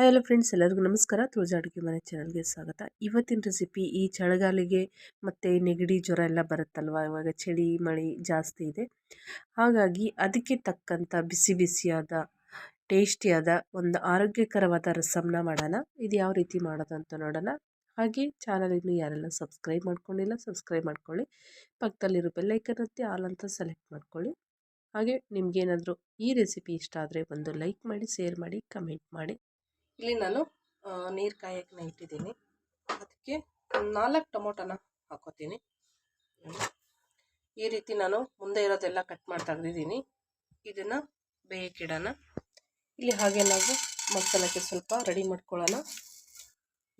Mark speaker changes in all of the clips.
Speaker 1: Hi hello friends ಎಲ್ಲರಿಗೂ ನಮಸ್ಕಾರ. ತುಳಜಾ ಅಡುಗೆ ಮನೆ ಚಾನಲ್ಗೆ ಸ್ವಾಗತ. ಇವತ್ತಿನ ರೆಸಿಪಿ ಈ ಚಳಿಗಾಲಿಗೆ ಮತ್ತು ನೆಗಡಿ ಜ್ವರ ಎಲ್ಲ ಬರುತ್ತಲ್ವ? ಇವಾಗ ಚಳಿ, ಮಳೆ ಜಾಸ್ತಿ ಇದೆ. ಹಾಗಾಗಿ ಅದಕ್ಕೆ ತಕ್ಕಂಥ ಬಿಸಿ ಬಿಸಿಯಾದ, ಟೇಸ್ಟಿಯಾದ ಒಂದು ಆರೋಗ್ಯಕರವಾದ ರಸಮ್ನ ಮಾಡೋಣ. ಇದು ಯಾವ ರೀತಿ ಮಾಡೋದು ಅಂತ ನೋಡೋಣ. ಹಾಗೆ ಚಾನಲ್ ಇನ್ನು ಯಾರೆಲ್ಲ ಸಬ್ಸ್ಕ್ರೈಬ್ ಮಾಡ್ಕೊಂಡಿಲ್ಲ ಸಬ್ಸ್ಕ್ರೈಬ್ ಮಾಡ್ಕೊಳ್ಳಿ. ಪಕ್ಕದಲ್ಲಿರೋ ಬೆಲ್ಲೈಕನ್ ಒತ್ತಿ ಆಲ್ ಅಂತ ಸೆಲೆಕ್ಟ್ ಮಾಡ್ಕೊಳ್ಳಿ. ಹಾಗೆ ನಿಮಗೇನಾದರೂ ಈ ರೆಸಿಪಿ ಇಷ್ಟ ಆದರೆ ಒಂದು ಲೈಕ್ ಮಾಡಿ ಶೇರ್ ಮಾಡಿ ಕಮೆಂಟ್ ಮಾಡಿ. ಇಲ್ಲಿ ನಾನು ನೀರು ಕಾಯಕ್ಕೆ ಇಟ್ಟಿದ್ದೀನಿ. ಅದಕ್ಕೆ ನಾಲ್ಕು ಟೊಮೊಟೊನ ಹಾಕೋತೀನಿ. ಈ ರೀತಿ ನಾನು ಮುಂದೆ ಇರೋದೆಲ್ಲ ಕಟ್ ಮಾಡಿ ತೆಗೆದಿದ್ದೀನಿ ಇದನ್ನು ಬೇಯಕ್ಕಿಡೋಣ. ಇಲ್ಲಿ ಹಾಗೆ ನಾವು ಮಸಾಲಕ್ಕೆ ಸ್ವಲ್ಪ ರೆಡಿ ಮಾಡ್ಕೊಳ್ಳೋಣ.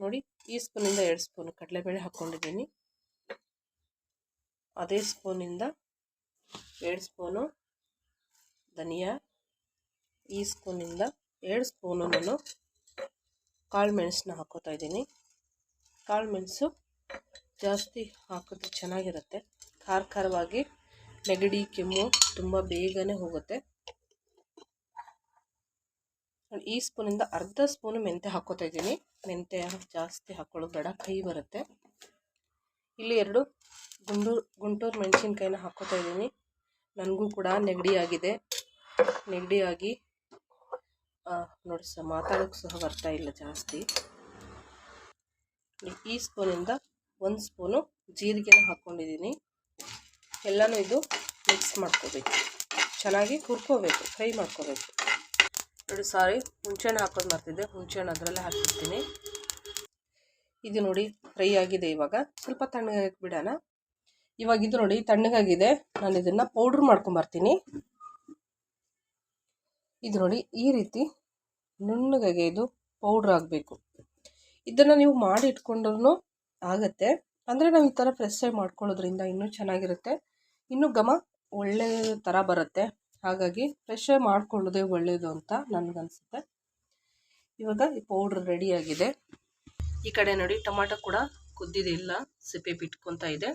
Speaker 1: ನೋಡಿ, ಈ ಸ್ಪೂನಿಂದ ಎರಡು ಸ್ಪೂನ್ ಕಡಲೆಬೇಳೆ ಹಾಕ್ಕೊಂಡಿದ್ದೀನಿ. ಅದೇ ಸ್ಪೂನಿಂದ ಎರಡು ಸ್ಪೂನು ಧನಿಯಾ. ಈ ಸ್ಪೂನಿಂದ ಎರಡು ಸ್ಪೂನು ನಾನು ಕಾಳು ಮೆಣಸನ್ನ ಹಾಕೋತಾ ಇದ್ದೀನಿ. ಕಾಳು ಮೆಣಸು ಜಾಸ್ತಿ ಹಾಕಿದ್ರೆ ಚೆನ್ನಾಗಿರುತ್ತೆ. ಖಾರ ಖಾರವಾಗಿ ನೆಗಡಿ, ಕೆಮ್ಮು ತುಂಬ ಬೇಗನೆ ಹೋಗುತ್ತೆ. ಈ ಸ್ಪೂನಿಂದ ಅರ್ಧ ಸ್ಪೂನು ಮೆಂತ್ಯ ಹಾಕೋತಾ ಇದ್ದೀನಿ. ಮೆಂತ್ಯ ಜಾಸ್ತಿ ಹಾಕೊಳ್ಳೋದು ಬೇಡ, ಕೈ ಬರುತ್ತೆ. ಇಲ್ಲಿ ಎರಡು ಗುಂಡೂರು ಗುಂಟೂರು ಮೆಣಸಿನ್ಕಾಯಿನ ಹಾಕೋತಾ ಇದ್ದೀನಿ. ನನಗೂ ಕೂಡ ನೆಗಡಿ ಆಗಿದೆ. ನೆಗಡಿ ಆಗಿ ನೋಡಿ ಸರ್ ಮಾತಾಡೋಕ್ಕೆ ಸಹ ಬರ್ತಾ ಇಲ್ಲ ಜಾಸ್ತಿ. ಈ ಸ್ಪೂನಿಂದ ಒಂದು ಸ್ಪೂನು ಜೀರಿಗೆನ ಹಾಕ್ಕೊಂಡಿದ್ದೀನಿ ಎಲ್ಲನೂ ಇದು ಮಿಕ್ಸ್ ಮಾಡ್ಕೋಬೇಕು. ಚೆನ್ನಾಗಿ ಹುರ್ಕೋಬೇಕು ಫ್ರೈ ಮಾಡ್ಕೋಬೇಕು. ನೋಡಿ ಸಾರಿ, ಹುಣಸೆಹಣ್ಣು ಹಾಕೋದು ಮಾಡ್ತಿದ್ದೆ ಹುಣಸೆಹಣ್ಣು ಅದರಲ್ಲೇ ಹಾಕಿರ್ತೀನಿ. ಇದು ನೋಡಿ ಫ್ರೈ ಆಗಿದೆ ಇವಾಗ. ಸ್ವಲ್ಪ ತಣ್ಣಗಾಗಿ ಬಿಡೋಣ. ಇವಾಗ ನೋಡಿ ತಣ್ಣಗಾಗಿದೆ. ನಾನು ಇದನ್ನು ಪೌಡ್ರ್ ಮಾಡ್ಕೊಂಬರ್ತೀನಿ ಇದು ನೋಡಿ, ಈ ರೀತಿ ನುಣ್ಣಗೆ ಇದು ಪೌಡ್ರ್ ಆಗಬೇಕು. ಇದನ್ನು ನೀವು ಮಾಡಿ ಇಟ್ಕೊಂಡ್ರೂ ಆಗುತ್ತೆ. ಅಂದರೆ ನಾವು ಈ ಥರ ಫ್ರೆಶ್ ಮಾಡ್ಕೊಳ್ಳೋದ್ರಿಂದ ಇನ್ನೂ ಚೆನ್ನಾಗಿರುತ್ತೆ. ಇನ್ನೂ ಘಮ ಒಳ್ಳೆಯ ಥರ ಬರುತ್ತೆ. ಹಾಗಾಗಿ ಫ್ರೆಶ್ ಮಾಡ್ಕೊಳ್ಳೋದೇ ಒಳ್ಳೆಯದು ಅಂತ ನನಗನ್ಸುತ್ತೆ. ಇವಾಗ ಈ ಪೌಡ್ರ್ ರೆಡಿಯಾಗಿದೆ ಈ ಕಡೆ ನೋಡಿ, ಟೊಮಾಟೊ ಕೂಡ ಕುದ್ದಿದಿಲ್ಲ ಸಿಪ್ಪೆ ಬಿಟ್ಕೊತಾ ಇದೆ.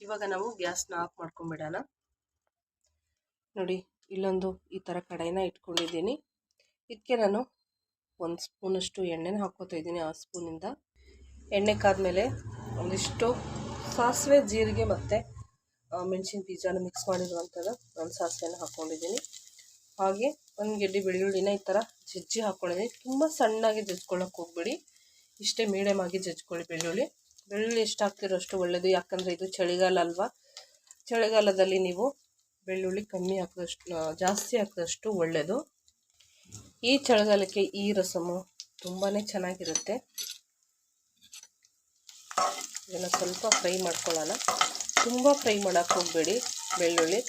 Speaker 1: ಇವಾಗ ನಾವು ಗ್ಯಾಸ್ನ ಆಫ್ ಮಾಡ್ಕೊಂಬಿಡೋಣ. ನೋಡಿ ಇಲ್ಲೊಂದು ಈ ಥರ ಕಡಾಯಿನ ಇಟ್ಕೊಂಡಿದ್ದೀನಿ. ಇದಕ್ಕೆ ನಾನು ಒಂದು ಸ್ಪೂನಷ್ಟು ಎಣ್ಣೆನ ಹಾಕ್ಕೋತಾ ಇದ್ದೀನಿ ಆ ಸ್ಪೂನಿಂದ. ಎಣ್ಣೆ ಕಾದ್ಮೇಲೆ ಒಂದಿಷ್ಟು ಸಾಸಿವೆ, ಜೀರಿಗೆ ಮತ್ತು ಮೆಣಸಿನ ಬೀಜನ ಮಿಕ್ಸ್ ಮಾಡಿರುವಂಥದ್ದು ಒಂದು ಸಾಸಿವೆನ ಹಾಕ್ಕೊಂಡಿದ್ದೀನಿ ಹಾಗೆ ಒಂದು ಗೆಡ್ಡೆ ಬೆಳ್ಳುಳ್ಳಿನ ಈ ಥರ ಜಜ್ಜಿ ಹಾಕ್ಕೊಂಡಿದ್ದೀನಿ ತುಂಬ ಸಣ್ಣಾಗಿ ಜಜ್ಕೊಳ್ಳೋಕೆ ಹೋಗ್ಬೇಡಿ. ಇಷ್ಟೇ ಮೀಡಿಯಮ್ ಆಗಿ ಜಜ್ಕೊಳ್ಳಿ ಬೆಳ್ಳುಳ್ಳಿ. ಬೆಳ್ಳುಳ್ಳಿ ಎಷ್ಟು ಹಾಕ್ತಿರೋ ಅಷ್ಟು ಒಳ್ಳೆಯದು ಯಾಕಂದರೆ ಇದು ಚಳಿಗಾಲ ಅಲ್ವಾ? ಚಳಿಗಾಲದಲ್ಲಿ ನೀವು ಬೆಳ್ಳುಳ್ಳಿ ಕಮ್ಮಿ ಹಾಕಿದಷ್ಟು ಜಾಸ್ತಿ ಹಾಕಿದಷ್ಟು ಒಳ್ಳೆಯದು ಈ ಚಳಿಗಾಲಕ್ಕೆ ಈ ರಸಮು ತುಂಬಾ ಚೆನ್ನಾಗಿರುತ್ತೆ. ಇದನ್ನು ಸ್ವಲ್ಪ ಫ್ರೈ ಮಾಡ್ಕೊಳ್ಳೋಣ. ತುಂಬ ಫ್ರೈ ಮಾಡೋಕ್ಕೆ ಹೋಗಬೇಡಿ ಬೆಳ್ಳುಳ್ಳಿ.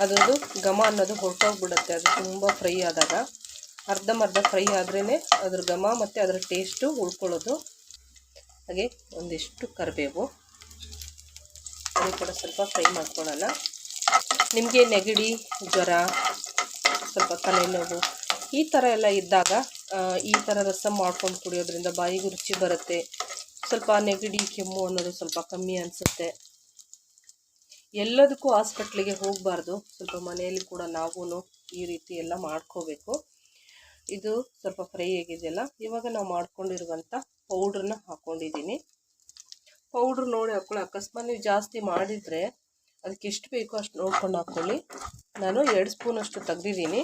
Speaker 1: ಅದರದ್ದು ಘಮ ಅನ್ನೋದು ಹೊರಟೋಗ್ಬಿಡುತ್ತೆ, ಅದು ತುಂಬ ಫ್ರೈ ಆದಾಗ. ಅರ್ಧಂಬರ್ಧ ಫ್ರೈ ಆದ್ರೇ ಅದ್ರ ಘಮ ಮತ್ತು ಅದರ ಟೇಸ್ಟು ಉಳ್ಕೊಳ್ಳೋದು. ಹಾಗೆ ಒಂದಿಷ್ಟು ಕರಿಬೇವು. ಅದೇ ಕೂಡ ಸ್ವಲ್ಪ ಫ್ರೈ ಮಾಡ್ಕೊಳ್ಳೋಣ. ನಿಮಗೆ ನೆಗಡಿ, ಜ್ವರ, ಸ್ವಲ್ಪ ತಲೆನೋವು ಈ ಥರ ಎಲ್ಲ ಇದ್ದಾಗ ಈ ಥರ ರಸ ಮಾಡ್ಕೊಂಡು ಕುಡಿಯೋದ್ರಿಂದ ಬಾಯಿಗೆ ರುಚಿ ಬರುತ್ತೆ. ಸ್ವಲ್ಪ ನೆಗಡಿ, ಕೆಮ್ಮು ಅನ್ನೋದು ಸ್ವಲ್ಪ ಕಮ್ಮಿ ಅನಿಸುತ್ತೆ. ಎಲ್ಲದಕ್ಕೂ ಹಾಸ್ಪಿಟ್ಲಿಗೆ ಹೋಗಬಾರ್ದು. ಸ್ವಲ್ಪ ಮನೆಯಲ್ಲಿ ಕೂಡ ನಾವು ಈ ರೀತಿ ಎಲ್ಲ ಮಾಡ್ಕೋಬೇಕು. ಇದು ಸ್ವಲ್ಪ ಫ್ರೈ ಆಗಿದೆಯಲ್ಲ, ಇವಾಗ ನಾವು ಮಾಡ್ಕೊಂಡಿರುವಂಥ ಪೌಡ್ರನ್ನ ಹಾಕ್ಕೊಂಡಿದ್ದೀನಿ ಪೌಡ್ರ್ ನೋಡಿ ಹಾಕ್ಕೊಳ್ಳಿ ಅಕಸ್ಮಾತ್ ನೀವು ಜಾಸ್ತಿ ಮಾಡಿದರೆ ಅದಕ್ಕೆ ಎಷ್ಟು ಬೇಕೋ ಅಷ್ಟು ನೋಡ್ಕೊಂಡು ಹಾಕ್ಕೊಳ್ಳಿ. ನಾನು ಎರಡು ಸ್ಪೂನಷ್ಟು ತೆಗ್ದಿದ್ದೀನಿ.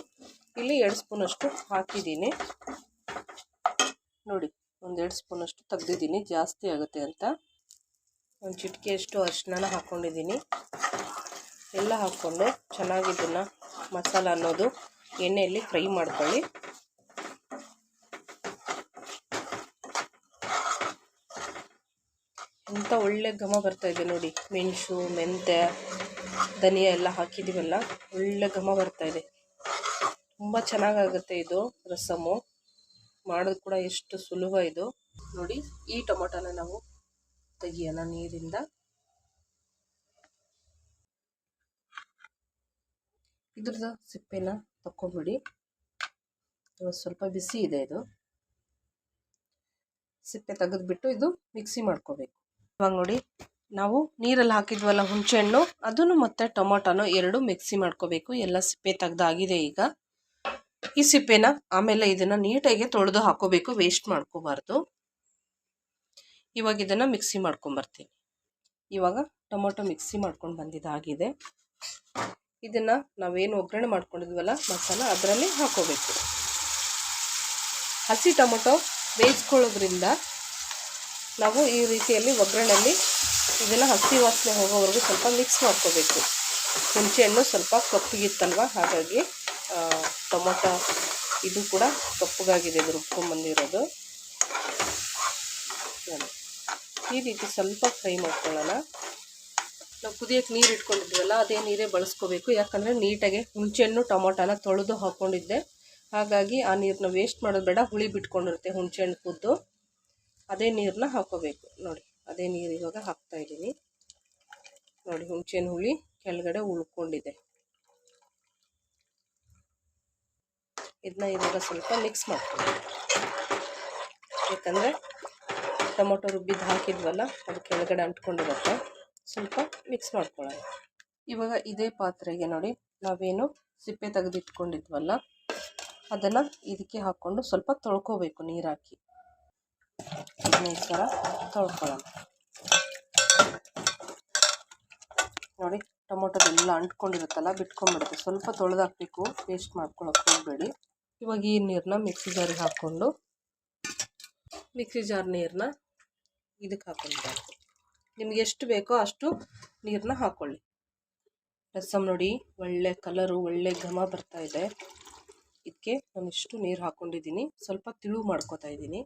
Speaker 1: ಇಲ್ಲಿ ಎರಡು ಸ್ಪೂನಷ್ಟು ಹಾಕಿದ್ದೀನಿ. ನೋಡಿ, ಒಂದೆರಡು ಸ್ಪೂನಷ್ಟು ತೆಗ್ದಿದ್ದೀನಿ. ಜಾಸ್ತಿ ಆಗುತ್ತೆ ಅಂತ. ಒಂದು ಚಿಟಿಕೆಯಷ್ಟು ಅರಿಶಿನ ಹಾಕ್ಕೊಂಡಿದ್ದೀನಿ. ಎಲ್ಲ ಹಾಕ್ಕೊಂಡು ಚೆನ್ನಾಗಿ ಇದನ್ನು ಮಸಾಲ ಅನ್ನೋದು ಎಣ್ಣೆಯಲ್ಲಿ ಫ್ರೈ ಮಾಡ್ಕೊಳ್ಳಿ. ಎಂಥ ಒಳ್ಳೆ ಘಮ ಇದೆ ನೋಡಿ. ಮೆಣಸು, ಮೆಂತ್ಯ, ಧನಿಯಾ ಎಲ್ಲ ಹಾಕಿದ್ದೀವಲ್ಲ, ಒಳ್ಳೆ ಘಮ ಬರ್ತಾಯಿದೆ ತುಂಬ ಚೆನ್ನಾಗಾಗುತ್ತೆ ಇದು ರಸಮು. ಮಾಡೋದು ಕೂಡ ಎಷ್ಟು ಸುಲಭ ಇದು. ನೋಡಿ, ಈ ಟೊಮೊಟೊನ ನಾವು ತೆಗಿಯೋಣ ನೀರಿಂದ. ಇದ್ರದ್ದು ಸಿಪ್ಪೆನ ತಕ್ಕೊಬಿಡಿ. ಇವಾಗ ಸ್ವಲ್ಪ ಬಿಸಿ ಇದೆ ಇದು. ಸಿಪ್ಪೆ ತೆಗೆದ್ಬಿಟ್ಟು ಇದು ಮಿಕ್ಸಿ ಮಾಡ್ಕೋಬೇಕು. ಇವಾಗ ನೋಡಿ, ನಾವು ನೀರಲ್ಲಿ ಹಾಕಿದ್ವಲ್ಲ ಹುಣಸೆಹಣ್ಣು, ಅದನ್ನು ಮತ್ತು ಟೊಮೊಟೊನು ಎರಡು ಮಿಕ್ಸಿ ಮಾಡ್ಕೋಬೇಕು. ಎಲ್ಲ ಸಿಪ್ಪೆ ತೆಗ್ದಾಗಿದೆ ಈಗ. ಈ ಸಿಪ್ಪೆನ ಆಮೇಲೆ ಇದನ್ನು ನೀಟಾಗಿ ತೊಳೆದು ಹಾಕೋಬೇಕು ವೇಸ್ಟ್ ಮಾಡ್ಕೋಬಾರ್ದು. ಇವಾಗ ಇದನ್ನು ಮಿಕ್ಸಿ ಮಾಡ್ಕೊಂಬರ್ತೀನಿ. ಇವಾಗ ಟೊಮೊಟೊ ಮಿಕ್ಸಿ ಮಾಡ್ಕೊಂಡು ಬಂದಿದ್ದಾಗಿದೆ. ಇದನ್ನು ನಾವೇನು ಒಗ್ಗರಣೆ ಮಾಡ್ಕೊಂಡಿದ್ವಲ್ಲ, ಮಸಾಲ ಅದರಲ್ಲಿ ಹಾಕೋಬೇಕು. ಹಸಿ ಟೊಮೊಟೊ ಬೇಯಿಸ್ಕೊಳ್ಳೋದ್ರಿಂದ ನಾವು ಈ ರೀತಿಯಲ್ಲಿ ಒಗ್ಗರಣೆಯಲ್ಲಿ ಇದೆಲ್ಲ ಹಸಿ ವಾಸನೆ ಹೋಗೋವರೆಗೂ ಸ್ವಲ್ಪ ಮಿಕ್ಸ್ ಮಾಡ್ಕೋಬೇಕು. ಹುಣಸೆಹಣ್ಣು ಸ್ವಲ್ಪ ಕಪ್ಪಿಗಿತ್ತಲ್ವ? ಹಾಗಾಗಿ ಟೊಮೊಟೊ ಇದು ಕೂಡ ಕಪ್ಪಗಾಗಿದೆ ಇದು ರುಬ್ಕೊಂಬಂದಿರೋದು ಈ ರೀತಿ ಸ್ವಲ್ಪ ಫ್ರೈ ಮಾಡ್ಕೊಳ್ಳೋಣ. ನಾವು ಕುದಿಯೋಕ್ಕೆ ನೀರು ಇಟ್ಕೊಂಡಿದ್ವಲ್ಲ, ಅದೇ ನೀರೇ ಬಳಸ್ಕೋಬೇಕು. ಯಾಕಂದರೆ ನೀಟಾಗಿ ಹುಣಸೆಹಣ್ಣು, ಟೊಮೊಟೊನ ತೊಳೆದು ಹಾಕ್ಕೊಂಡಿದ್ದೆ ಹಾಗಾಗಿ ಆ ನೀರನ್ನ ವೇಸ್ಟ್ ಮಾಡೋದು ಬೇಡ, ಹುಳಿ ಬಿಟ್ಕೊಂಡಿರುತ್ತೆ ಹುಣಸೆಹಣ್ಣು ಕುದ್ದು. ಅದೇ ನೀರನ್ನ ಹಾಕೋಬೇಕು. ನೋಡಿ, ಅದೇ ನೀರು ಇವಾಗ ಹಾಕ್ತಾ ಇದ್ದೀನಿ. ನೋಡಿ ಹುಣಸೆಹಣ್ಣು ಹುಳಿ ಕೆಳಗಡೆ ಉಳ್ಕೊಂಡಿದೆ. ಇದನ್ನ ಇವಾಗ ಸ್ವಲ್ಪ ಮಿಕ್ಸ್ ಮಾಡ್ತೀನಿ ಯಾಕಂದರೆ ಟೊಮೊಟೊ ರುಬ್ಬಿದ್ದು ಹಾಕಿದ್ವಲ್ಲ, ಅದು ಕೆಳಗಡೆ ಅಂಟ್ಕೊಂಡಿರುತ್ತೆ. ಸ್ವಲ್ಪ ಮಿಕ್ಸ್ ಮಾಡ್ಕೊಳ್ಳೋಣ. ಇವಾಗ ಇದೇ ಪಾತ್ರೆಗೆ ನೋಡಿ, ನಾವೇನು ಸಿಪ್ಪೆ ತೆಗೆದಿಟ್ಕೊಂಡಿದ್ವಲ್ಲ, ಅದನ್ನು ಇದಕ್ಕೆ ಹಾಕ್ಕೊಂಡು ಸ್ವಲ್ಪ ತೊಳ್ಕೊಬೇಕು ನೀರಾಕಿ ಹದಿನೈದು ಸಲ ತೊಳ್ಕೊಳ್ಳೋಣ ನೋಡಿ, ಟೊಮೊಟೊದೆಲ್ಲ ಅಂಟ್ಕೊಂಡಿರುತ್ತಲ್ಲ ಬಿಟ್ಕೊಂಡ್ಬಿಡುತ್ತೆ ಸ್ವಲ್ಪ ತೊಳೆದಾಕಬೇಕು, ಪೇಸ್ಟ್ ಮಾಡ್ಕೊಳಕ್ಕೆ ಹೋಗಬೇಡಿ. ಇವಾಗ ಈ ನೀರನ್ನ ಮಿಕ್ಸಿ ಜಾರಿಗೆ ಹಾಕ್ಕೊಂಡು, ಮಿಕ್ಸಿ ಜಾರ್ ನೀರನ್ನ ಇದಕ್ಕೆ ಹಾಕ್ಕೊಂಡಿದ್ದಾರೆ ನಿಮ್ಗೆ ಎಷ್ಟು ಬೇಕೋ ಅಷ್ಟು ನೀರನ್ನ ಹಾಕ್ಕೊಳ್ಳಿ. ರಸಮ್ ನೋಡಿ, ಒಳ್ಳೆ ಕಲರು, ಒಳ್ಳೆ ಘಮ ಬರ್ತಾ ಇದೆ. ಇದಕ್ಕೆ ನಾನು ಇಷ್ಟು ನೀರು ಹಾಕ್ಕೊಂಡಿದ್ದೀನಿ. ಸ್ವಲ್ಪ ತಿಳು ಮಾಡ್ಕೋತಾ ಇದ್ದೀನಿ.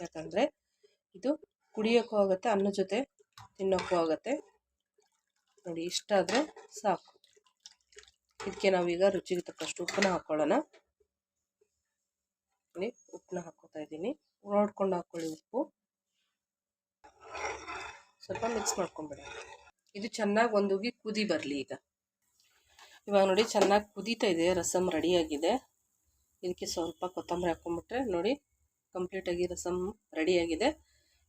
Speaker 1: ಯಾಕಂದರೆ ಇದು ಕುಡಿಯೋಕ್ಕೂ ಆಗುತ್ತೆ, ಅನ್ನ ಜೊತೆ ತಿನ್ನೋಕ್ಕೂ ಆಗುತ್ತೆ. ನೋಡಿ, ಇಷ್ಟ ಆದರೆ ಸಾಕು. ಇದಕ್ಕೆ ನಾವೀಗ ರುಚಿಗೆ ತಕ್ಕಷ್ಟು ಉಪ್ಪನ್ನ ಹಾಕ್ಕೊಳ್ಳೋಣ ನೋಡಿ, ಉಪ್ಪನ್ನ ಹಾಕೋತಾ ಇದ್ದೀನಿ. ನೋಡ್ಕೊಂಡು ಹಾಕ್ಕೊಳ್ಳಿ ಉಪ್ಪು. ಸ್ವಲ್ಪ ಮಿಕ್ಸ್ ಮಾಡ್ಕೊಂಬಿಡ. ಇದು ಚೆನ್ನಾಗಿ ಒಂದುಗಿ ಕುದಿ ಬರಲಿ ಈಗ. ಇವಾಗ ನೋಡಿ, ಚೆನ್ನಾಗಿ ಕುದೀತಾ ಇದೆ ರಸಮ್ ರೆಡಿಯಾಗಿದೆ. ಇದಕ್ಕೆ ಸ್ವಲ್ಪ ಕೊತ್ತಂಬರಿ ಹಾಕ್ಕೊಂಬಿಟ್ರೆ ನೋಡಿ, ಕಂಪ್ಲೀಟಾಗಿ ರಸಮ್ ರೆಡಿಯಾಗಿದೆ.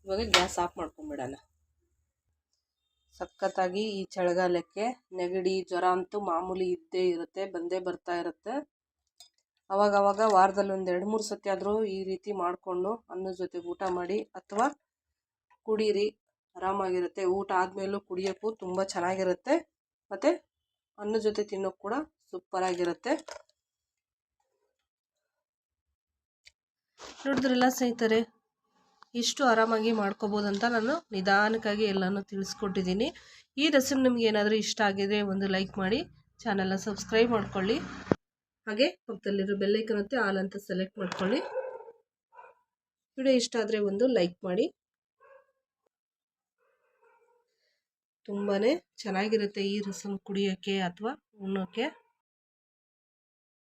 Speaker 1: ಇವಾಗ ಗ್ಯಾಸ್ ಆಫ್ ಮಾಡ್ಕೊಂಬಿಡೋಣ. ಸಖತ್ತಾಗಿ ಈ ಚಳಿಗಾಲಕ್ಕೆ ನೆಗಡಿ, ಜ್ವರ ಅಂತೂ ಮಾಮೂಲಿ ಇದ್ದೇ ಇರುತ್ತೆ, ಬಂದೇ ಬರ್ತಾ ಇರುತ್ತೆ. ಅವಾಗ ಅವಾಗ ವಾರದಲ್ಲಿ ಒಂದು ಎರಡು ಮೂರು ಸತಿ ಆದರೂ ಈ ರೀತಿ ಮಾಡಿಕೊಂಡು ಅನ್ನದ ಜೊತೆ ಊಟ ಮಾಡಿ ಅಥವಾ ಕುಡೀರಿ, ಆರಾಮಾಗಿರುತ್ತೆ. ಊಟ ಆದಮೇಲೂ ಕುಡಿಯೋಕ್ಕೂ ತುಂಬ ಚೆನ್ನಾಗಿರುತ್ತೆ. ಮತ್ತು ಅನ್ನ ಜೊತೆ ತಿನ್ನೋಕೆ ಕೂಡ ಸೂಪರಾಗಿರುತ್ತೆ. ನೋಡಿದ್ರೆಲ್ಲ ಸ್ನೇಹಿತರೆ ಎಷ್ಟು ಆರಾಮಾಗಿ ಅಂತ ನಾನು ನಿಧಾನಕ್ಕಾಗಿ ಎಲ್ಲನೂ ತಿಳಿಸ್ಕೊಟ್ಟಿದ್ದೀನಿ. ಈ ರೆಸಿಪಿ ನಿಮ್ಗೆ ಏನಾದರೂ ಇಷ್ಟ ಆಗಿದ್ರೆ ಒಂದು ಲೈಕ್ ಮಾಡಿ, ಚಾನಲ್ನ ಸಬ್ಸ್ಕ್ರೈಬ್ ಮಾಡ್ಕೊಳ್ಳಿ. ಹಾಗೆ ಪಕ್ಕದಲ್ಲಿರೋ ಬೆಲ್ಲೈಕನ್ ಮತ್ತೆ ಆಲ್ ಅಂತ ಸೆಲೆಕ್ಟ್ ಮಾಡ್ಕೊಳ್ಳಿ. ವಿಡಿಯೋ ಇಷ್ಟ ಆದರೆ ಒಂದು ಲೈಕ್ ಮಾಡಿ. ತುಂಬಾ ಚೆನ್ನಾಗಿರುತ್ತೆ ಈ ರಸಮ್ ಕುಡಿಯೋಕ್ಕೆ ಅಥವಾ ಉಣ್ಣೋಕ್ಕೆ.